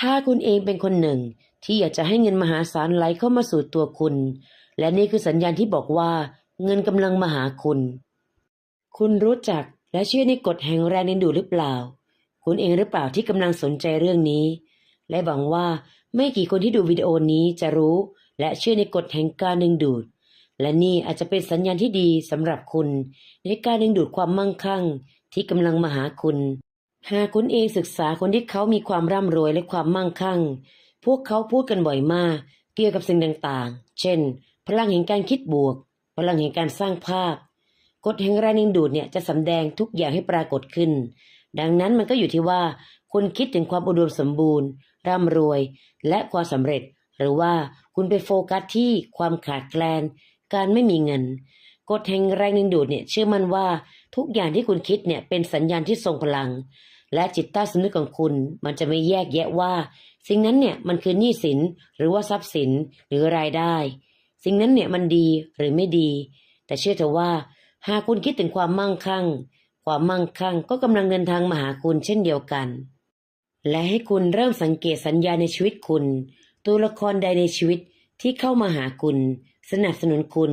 ถ้าคุณเองเป็นคนหนึ่ง ที่อยากจะให้เงินมหาศาลไหลเข้ามาสู่ตัวคุณ และนี่คือสัญญาณที่บอกว่า เงินกำลังมาหาคุณ คุณรู้จักและเชื่อในกฎแห่งแรงดึงดูดหรือเปล่า คุณเองหรือเปล่าที่กำลังสนใจเรื่องนี้ และหวังว่าไม่กี่คนที่ดูวิดีโอนี้จะรู้ และเชื่อในกฎแห่งการดึงดูด และนี่อาจจะเป็นสัญญาณที่ดีสำหรับคุณ ในการดึงดูดความมั่งคั่ง ที่กำลังมาหาคุณ หากคุณเองศึกษาคนที่เขามีความร่ำรวยและความมั่งคั่ง พวกเขาพูดกันบ่อยมาก เกี่ยวกับสิ่งต่างๆ เช่น พลังแห่งการคิดบวก พลังแห่งการสร้างภาพ กฎแห่งแรงดึงดูดเนี่ยจะสำแดงทุกอย่างให้ปรากฏขึ้น ดังนั้นมันก็อยู่ที่ว่า คุณคิดถึงความอุดมสมบูรณ์ ร่ำรวย และความสำเร็จ หรือว่าคุณไปโฟกัสที่ความขาดแคลน การไม่มีเงิน กฎแห่งแรงดึงดูดเนี่ยเชื่อมั่นว่าทุกอย่างที่คุณคิดเนี่ยเป็นสัญญาณที่ทรงพลัง และจิตใต้สำนึกของคุณ มันจะไม่แยกแยะว่า สิ่งนั้นเนี่ยมันคือหนี้สินหรือว่าทรัพย์สินหรือรายได้ สิ่งนั้นเนี่ยมันดีหรือไม่ดี แต่เชื่อเถอะว่า หากคุณคิดถึงความมั่งคั่ง ความมั่งคั่งก็กำลังเดินทางมาหาคุณเช่นเดียวกัน และให้คุณเริ่มสังเกตสัญญาในชีวิตคุณ ตัวละครใดในชีวิตที่เข้ามาหาคุณ สนับสนุนคุณ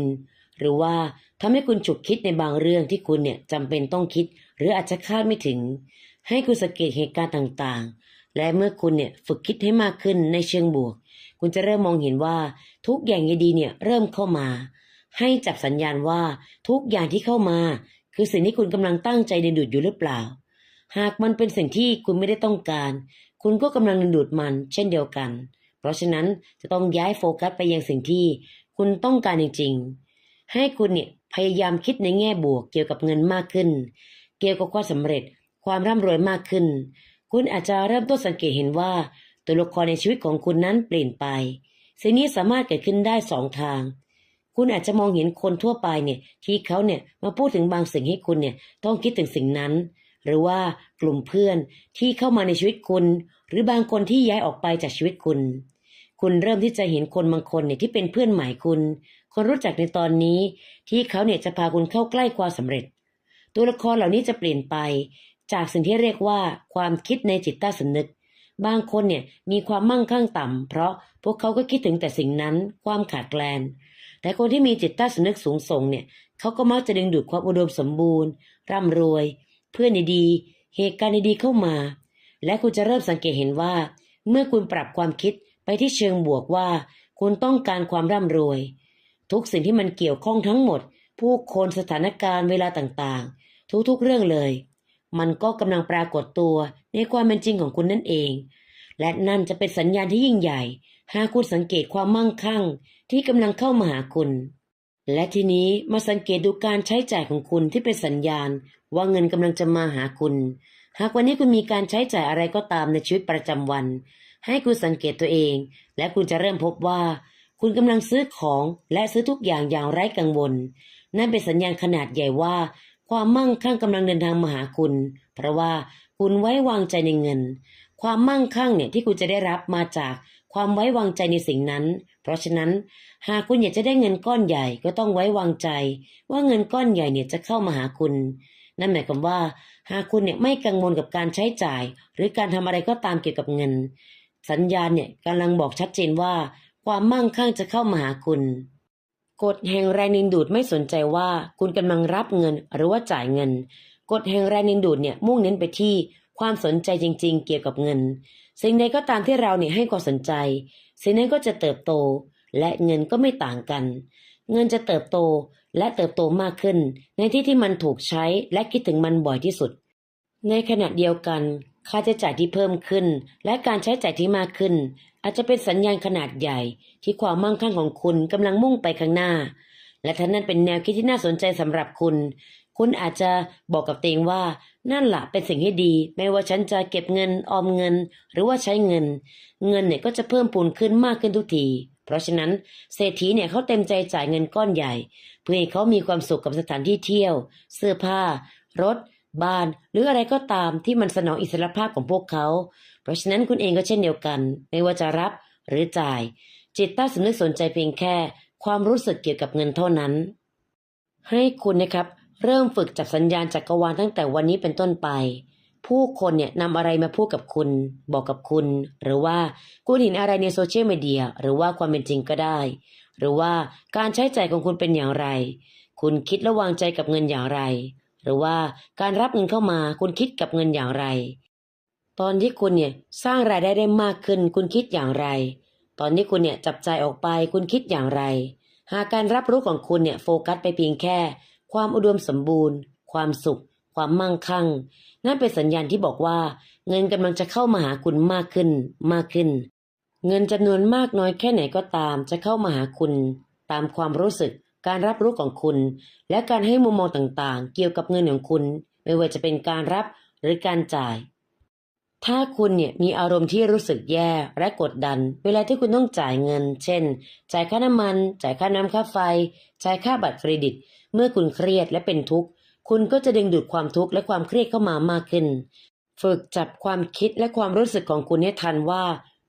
หรือว่า ทำให้คุณฉุกคิดในบางเรื่องที่คุณเนี่ยจำเป็นต้องคิด หรืออาจจะคาดไม่ถึง ให้คุณสังเกตเหตุการณ์ต่างๆ และเมื่อคุณเนี่ยฝึกคิดให้มากขึ้นในเชิงบวก คุณจะเริ่มมองเห็นว่าทุกอย่างดีๆเนี่ยเริ่มเข้ามา ให้จับสัญญาณว่าทุกอย่างที่เข้ามา คือสิ่งที่คุณกำลังตั้งใจดึงดูดอยู่หรือเปล่า หากมันเป็นสิ่งที่คุณไม่ได้ต้องการ คุณก็กำลังดึงดูดมัน เช่นเดียวกัน เพราะฉะนั้นจะต้องย้ายโฟกัสไปยังสิ่งที่คุณต้องการจริงๆ ให้คุณเนี่ยพยายามคิดในแง่บวกเกี่ยวกับเงินมากขึ้น เกี่ยวกับความสำเร็จความร่ำรวยมากขึ้น คุณอาจจะเริ่มต้นสังเกตเห็นว่า ตัวละครในชีวิตของคุณนั้นเปลี่ยนไป สิ่งนี้สามารถเกิดขึ้นได้สองทาง คุณอาจจะมองเห็นคนทั่วไปเนี่ยที่เขาเนี่ยมาพูดถึงบางสิ่งให้คุณเนี่ยต้องคิดถึงสิ่งนั้น หรือว่ากลุ่มเพื่อนที่เข้ามาในชีวิตคุณ หรือบางคนที่ย้ายออกไปจากชีวิตคุณ คุณเริ่มที่จะเห็นคนบางคนเนี่ยที่เป็นเพื่อนใหม่คุณ คนรู้จักในตอนนี้ ที่เขาเนี่ยจะพาคุณเข้าใกล้ความสำเร็จ ตัวละครเหล่านี้จะเปลี่ยนไป จากสิ่งที่เรียกว่าความคิดในจิตใต้สำนึก บางคนเนี่ยมีความมั่งคั่งต่ำเพราะพวกเขาก็คิดถึงแต่สิ่งนั้น ความขาดแคลน แต่คนที่มีจิตใต้สำนึกสูงส่งเนี่ยเขาก็มักจะดึงดูดความอุดมสมบูรณ์ ร่ำรวย เพื่อนดีเหตุการณ์ดีๆเข้ามา และคุณจะเริ่มสังเกตเห็นว่า เมื่อคุณปรับความคิด ไปที่เชิงบวกว่า คุณต้องการความร่ำรวย ทุกสิ่งที่มันเกี่ยวข้องทั้งหมด ผู้คนสถานการณ์เวลาต่างๆ ทุกๆเรื่องเลย มันก็กำลังปรากฏตัวในความเป็นจริงของคุณนั่นเอง และนั่นจะเป็นสัญญาณที่ยิ่งใหญ่ หากคุณสังเกตความมั่งคั่ง ที่กำลังเข้ามาหาคุณ และทีนี้มาสังเกตดูการใช้จ่ายของคุณที่เป็นสัญญาณ ว่าเงินกำลังจะมาหาคุณ หากวันนี้คุณมีการใช้จ่ายอะไรก็ตามในชีวิตประจำวัน ให้คุณสังเกตตัวเอง และคุณจะเริ่มพบว่า คุณกำลังซื้อของและซื้อทุกอย่างอย่างไร้กังวล นั่นเป็นสัญญาณขนาดใหญ่ว่า ความมั่งคั่งกำลังเดินทางมาหาคุณ เพราะว่าคุณไว้วางใจในเงิน ความมั่งคั่งเนี่ยที่คุณจะได้รับมาจากความไว้วางใจในสิ่งนั้น เพราะฉะนั้น หากคุณอยากจะได้เงินก้อนใหญ่ก็ต้องไว้วางใจ ว่าเงินก้อนใหญ่เนี่ยจะเข้ามาหาคุณ นั่นหมายความว่า หากคุณเนี่ยไม่กังวลกับการใช้จ่าย หรือการทำอะไรก็ตามเกี่ยวกับเงิน สัญญาณเนี่ยกำลังบอกชัดเจนว่า ความมั่งคั่งจะเข้ามาหาคุณ กฎแห่งแรงดึงดูดไม่สนใจว่าคุณกำลังรับเงินหรือว่าจ่ายเงิน กฎแห่งแรงดึงดูดเนี่ยมุ่งเน้นไปที่ความสนใจจริง ๆ เกี่ยวกับเงิน สิ่งใดก็ตามที่เราเนี่ยให้ความสนใจ สิ่งนั้นก็จะเติบโต และเงินก็ไม่ต่างกัน เงินจะเติบโตและเติบโตมากขึ้น ในที่ที่มันถูกใช้และคิดถึงมันบ่อยที่สุด ในขณะเดียวกัน ค่าใช้จ่ายที่เพิ่มขึ้น และการใช้จ่ายที่มากขึ้น อาจจะเป็นสัญญาณขนาดใหญ่ ที่ความมั่งคั่งของคุณกำลังมุ่งไปข้างหน้า และถ้านั่นเป็นแนวคิดที่น่าสนใจสำหรับคุณ คุณอาจจะบอกกับตัวเองว่านั่นละเป็นสิ่งที่ดี ไม่ว่าฉันจะเก็บเงินออมเงิน หรือว่าใช้เงิน เงินเนี่ยก็จะเพิ่มพูนขึ้นมากขึ้นทุกทีเพราะฉะนั้นเศรษฐีเนี่ยเขาเต็มใจจ่ายเงินก้อนใหญ่ เพื่อให้เขามีความสุขกับสถานที่เที่ยว เสื้อผ้ารถ บ้าน หรืออะไรก็ตามที่มันสนองอิสรภาพของพวกเขา เพราะฉะนั้นคุณเองก็เช่นเดียวกัน ไม่ว่าจะรับหรือจ่าย จิตใต้สำนึกสนใจเพียงแค่ ความรู้สึกเกี่ยวกับเงินเท่านั้น ให้คุณนะครับเริ่มฝึกจับสัญญาณจักรวาลตั้งแต่วันนี้เป็นต้นไป ผู้คนเนี่ยนำอะไรมาพูดกับคุณ บอกกับคุณ หรือว่าคุณเห็นอะไรในโซเชียลมีเดียหรือว่าความเป็นจริงก็ได้ หรือว่าการใช้จ่ายของคุณเป็นอย่างไร คุณคิดและวางใจกับเงินอย่างไร หรือว่าการรับเงินเข้ามาคุณคิดกับเงินอย่างไร ตอนที่คุณเนี่ยสร้างรายได้ได้มากขึ้น คุณคิดอย่างไร ตอนที่คุณเนี่ยจับใจออกไปคุณคิดอย่างไร หากการรับรู้ของคุณเนี่ยโฟกัสไปเพียงแค่ ความอุดมสมบูรณ์ ความสุข ความมั่งคั่ง นั่นเป็นสัญญาณที่บอกว่า เงินกำลังจะเข้ามาหาคุณมากขึ้น มากขึ้น เงินจำนวนมากน้อยแค่ไหนก็ตาม จะเข้ามาหาคุณ ตามความรู้สึก การรับรู้ของคุณ และการให้มุมมองต่างๆ เกี่ยวกับเงินของคุณ ไม่ว่าจะเป็นการรับหรือการจ่าย ถ้าคุณเนี่ยมีอารมณ์ที่รู้สึกแย่และกดดัน เวลาที่คุณต้องจ่ายเงิน เช่น จ่ายค่าน้ำมัน จ่ายค่าน้ำค่าไฟ จ่ายค่าบัตรเครดิต เมื่อคุณเครียดและเป็นทุกข์ คุณก็จะดึงดูดความทุกข์และความเครียดเข้ามามากขึ้น ฝึกจับความคิดและความรู้สึกของคุณให้ทันว่า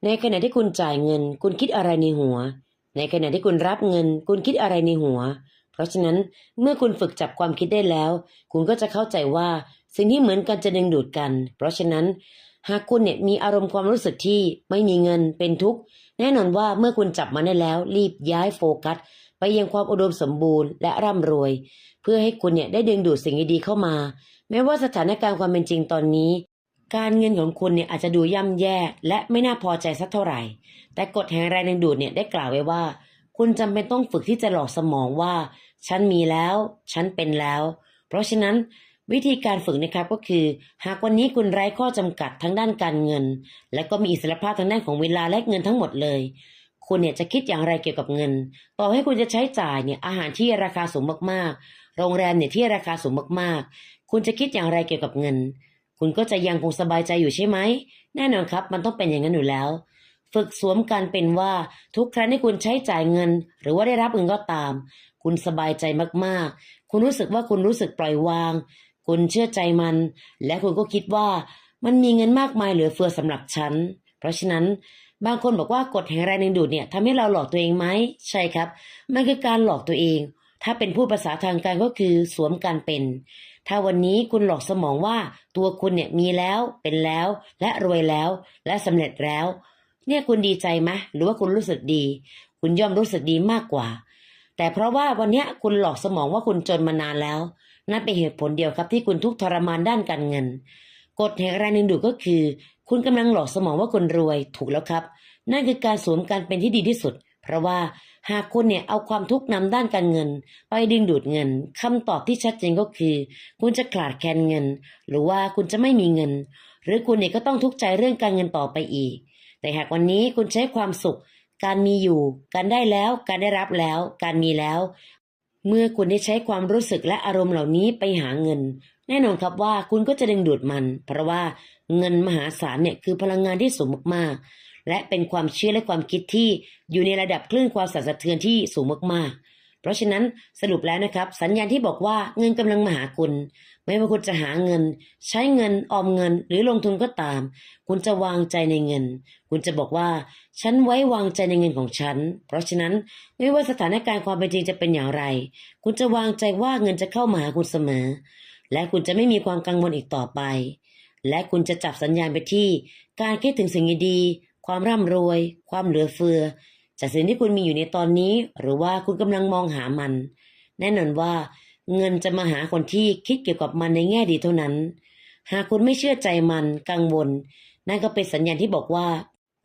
ในขณะที่คุณจ่ายเงิน คุณคิดอะไรในหัว ในขณะที่คุณรับเงิน คุณคิดอะไรในหัว เพราะฉะนั้นเมื่อคุณฝึกจับความคิดได้แล้ว คุณก็จะเข้าใจว่าสิ่งที่เหมือนกันจะดึงดูดกัน เพราะฉะนั้น หากคุณเนี่ยมีอารมณ์ความรู้สึกที่ไม่มีเงินเป็นทุกข์แน่นอนว่าเมื่อคุณจับมันได้แล้ว รีบย้ายโฟกัส ไปยังความอุดมสมบูรณ์และร่ำรวย เพื่อให้คุณเนี่ยได้ดึงดูดสิ่งดีๆเข้ามา แม้ว่าสถานการณ์ความเป็นจริงตอนนี้ การเงินของคุณเนี่ยอาจจะดูย่ำแย่และไม่น่าพอใจสักเท่าไหร่ แต่กฎแห่งแรงดึงดูดเนี่ยได้กล่าวไว้ว่า คุณจำเป็นต้องฝึกที่จะหลอกสมองว่า ฉันมีแล้ว ฉันเป็นแล้ว เพราะฉะนั้นวิธีการฝึกนะครับก็คือ หากวันนี้คุณไร้ข้อจำกัดทั้งด้านการเงิน และก็มีอิสรภาพทางด้านของเวลาและเงินทั้งหมดเลย คุณเนี่ยจะคิดอย่างไรเกี่ยวกับเงิน ต่อให้คุณจะใช้จ่ายเนี่ยอาหารที่ราคาสูงมากๆ โรงแรมเนี่ยที่ราคาสูงมากๆ คุณจะคิดอย่างไรเกี่ยวกับเงิน คุณก็จะยังคงสบายใจอยู่ใช่ไหม แน่นอนครับ มันต้องเป็นอย่างนั้นอยู่แล้ว ฝึกสวมการเป็นว่าทุกครั้งที่คุณใช้จ่ายเงิน หรือว่าได้รับเงินก็ตาม คุณสบายใจมากๆ คุณรู้สึกว่าคุณรู้สึกปล่อยวาง คุณเชื่อใจมัน และคุณก็คิดว่ามันมีเงินมากมายเหลือเฟือสำหรับฉัน เพราะฉะนั้นบางคนบอกว่ากฎแห่งแรงดึงดูดเนี่ยทำให้เราหลอกตัวเองไหมใช่ครับ มันคือการหลอกตัวเอง ถ้าเป็นผู้ภาษาทางการก็คือสวมการเป็น ถ้าวันนี้คุณหลอกสมองว่าตัวคุณเนี่ยมีแล้วเป็นแล้ว และรวยแล้ว และสำเร็จแล้ว เนี่ยคุณดีใจไหมหรือว่าคุณรู้สึกดี คุณย่อมรู้สึกดีมากกว่า แต่เพราะว่าวันนี้คุณหลอกสมองว่าคุณจนมานานแล้ว นั่นเป็นเหตุผลเดียวครับที่คุณทุกทรมานด้านการเงินกฎแห่งแรงดึงดูดก็คือ คุณกำลังหลอกสมองว่าคุณรวยถูกแล้วครับ นั่นคือการสวมการเป็นที่ดีที่สุด เพราะว่าหากคุณเนี่ยเอาความทุกข์นำด้านการเงิน ไปดึงดูดเงินคำตอบที่ชัดเจนก็คือ คุณจะขาดแคลนเงิน หรือว่าคุณจะไม่มีเงิน หรือคุณเนี่ยก็ต้องทุกข์ใจเรื่องการเงินต่อไปอีก แต่หากวันนี้คุณใช้ความสุข การมีอยู่ การได้แล้ว การได้รับแล้ว การมีแล้ว เมื่อคุณได้ใช้ความรู้สึกและอารมณ์เหล่านี้ไปหาเงิน แน่นอนครับว่าคุณก็จะดึงดูดมัน เพราะว่าเงินมหาศาลเนี่ยคือพลังงานที่สูงมากๆ และเป็นความเชื่อและความคิดที่อยู่ในระดับคลื่นความสั่นสะเทือนที่สูงมากๆ เพราะฉะนั้นสรุปแล้วนะครับ สัญญาณที่บอกว่าเงินกำลังมาหาคุณ ไม่ว่าคุณจะหาเงิน ใช้เงินออมเงิน หรือลงทุนก็ตาม คุณจะวางใจในเงิน คุณจะบอกว่า ฉันไว้วางใจในเงินของฉัน เพราะฉะนั้นไม่ว่าสถานการณ์ความเป็นจริงจะเป็นอย่างไร คุณจะวางใจว่าเงินจะเข้ามาหาคุณเสมอ และคุณจะไม่มีความกังวลอีกต่อไป และคุณจะจับสัญญาณไปที่ การคิดถึงสิ่งดีๆ ความร่ำรวย ความเหลือเฟือ จากสิ่งที่คุณมีอยู่ในตอนนี้ หรือว่าคุณกำลังมองหามัน แน่นอนว่า เงินจะมาหาคนที่คิดเกี่ยวกับมันในแง่ดีเท่านั้น หากคุณไม่เชื่อใจมันกังวล นั่นก็เป็นสัญญาณที่บอกว่า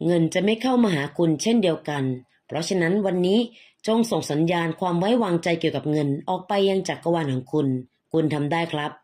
เงินจะไม่เข้ามาหาคุณเช่นเดียวกัน เพราะฉะนั้นวันนี้จงส่งสัญญาณความไว้วางใจเกี่ยวกับเงินออกไปยังจักรวาลของคุณ คุณทำได้ครับ